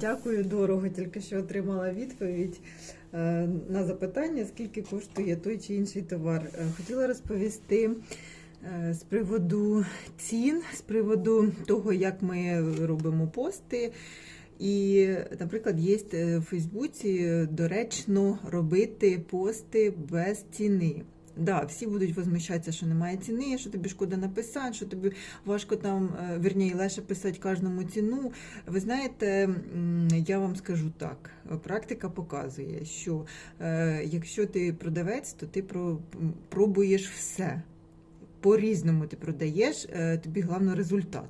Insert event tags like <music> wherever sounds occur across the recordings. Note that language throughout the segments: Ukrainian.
Дякую, дорого. Тільки що отримала відповідь е, на запитання, скільки коштує той чи інший товар. Е, Хотіла розповісти е, з приводу цін, з приводу того, як ми робимо пости. І, наприклад, є в Фейсбуці доречно робити пости без ціни. Да, всі будуть возмущатися, що немає ціни, що тобі шкода написати, що тобі важко там, е, вірніше, легше писати кожному ціну. Ви знаєте, я вам скажу так: практика показує, що е, якщо ти продавець, то ти про- пробуєш все. По-різному ти продаєш, е, тобі головне результат.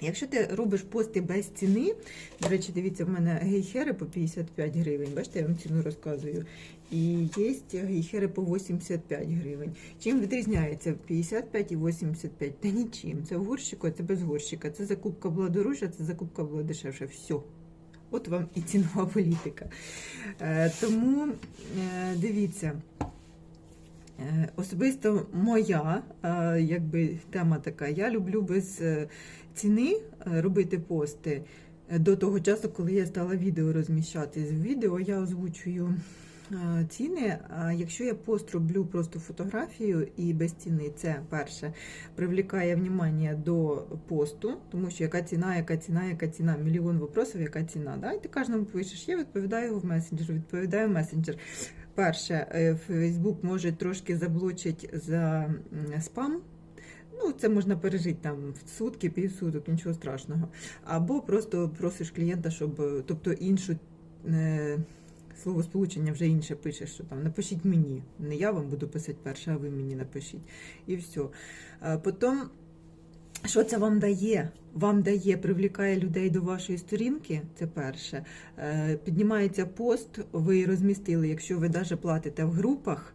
Якщо ти робиш пости без ціни, до речі, дивіться, в мене гейхери по 55 гривень. Бачите, я вам ціну розказую. І є гейхери по 85 гривень. Чим відрізняється 55 і 85? Та нічим. Це в горщику, а це без горщика. Це закупка була дорожча, це закупка була дешевша. Все. От вам і цінова політика. Е, тому е, дивіться. Е, Особисто моя е, якби, тема така. Я люблю без е, ціни робити пости до того часу, коли я стала відео розміщати. З відео я озвучую ціни. А якщо я пост роблю просто фотографію і без ціни, це перше привлікає внимання до посту, тому що яка ціна, яка ціна, яка ціна, мільйон вопросів, яка ціна. Да? І ти кожному пишеш, я відповідаю в месенджер, відповідаю в месенджер. Перше, Фейсбук може трошки заблочить за спам. Ну, це можна пережити там в сутки, півсуток, нічого страшного. Або просто просиш клієнта, щоб, е, тобто іншу е, словосполучення вже інше пишеш, що там напишіть мені. Не я вам буду писати перше, а ви мені напишіть. І все. Е, Потім, що це вам дає? Вам дає, привлікає людей до вашої сторінки, це перше. Е, Піднімається пост, ви розмістили, якщо ви навіть платите в групах,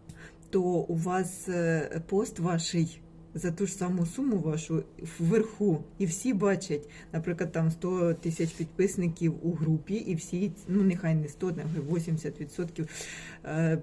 то у вас е, пост ваший за ту ж саму суму вашу вверху, і всі бачать, наприклад, там 100 тисяч підписників у групі, і всі, ну нехай не 100, нехай 80% е,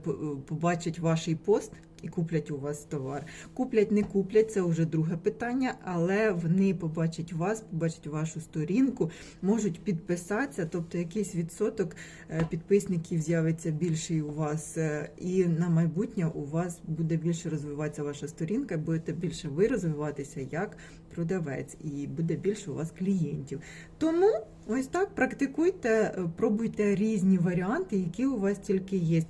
побачать ваш пост і куплять у вас товар. Куплять, не куплять, це вже друге питання, але вони побачать вас, побачать вашу сторінку, можуть підписатися, тобто якийсь відсоток е, підписників з'явиться більший у вас, е, і на майбутнє у вас буде більше розвиватися ваша сторінка, будете більше ви розвиватися як продавець, і буде більше у вас клієнтів. Тому ось так практикуйте, е, пробуйте різні варіанти, які у вас тільки є.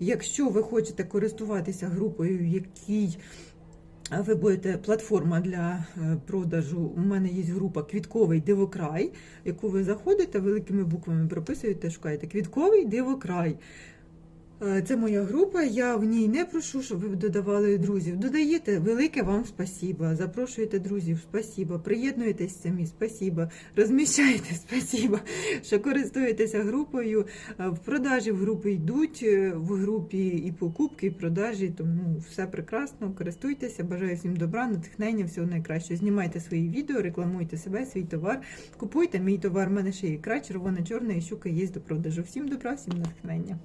Якщо ви хочете користуватися групою, в якій ви будете платформа для е, продажу. У мене є група Квітковий дивокрай, яку ви заходите великими буквами прописуєте, шукаєте Квітковий дивокрай. Е, Це моя група. Я в ній не прошу, щоб ви додавали друзів. Додаєте велике вам спасіба. Запрошуєте друзів, спасіба. Приєднуєтесь самі, спасіба. Розміщайте, <laughs> спасіба, що користуєтеся групою. Е, В продажі в групи йдуть е, в групі і покупки, і продажі. Тому все прекрасно. Користуйтеся. Бажаю всім добра, натхнення, всього найкращого. Знімайте свої відео, рекламуйте себе, свій товар. Купуйте мій товар. У мене ще є ікра, червона, чорна і щука є до продажу. Всім добра, всім натхнення.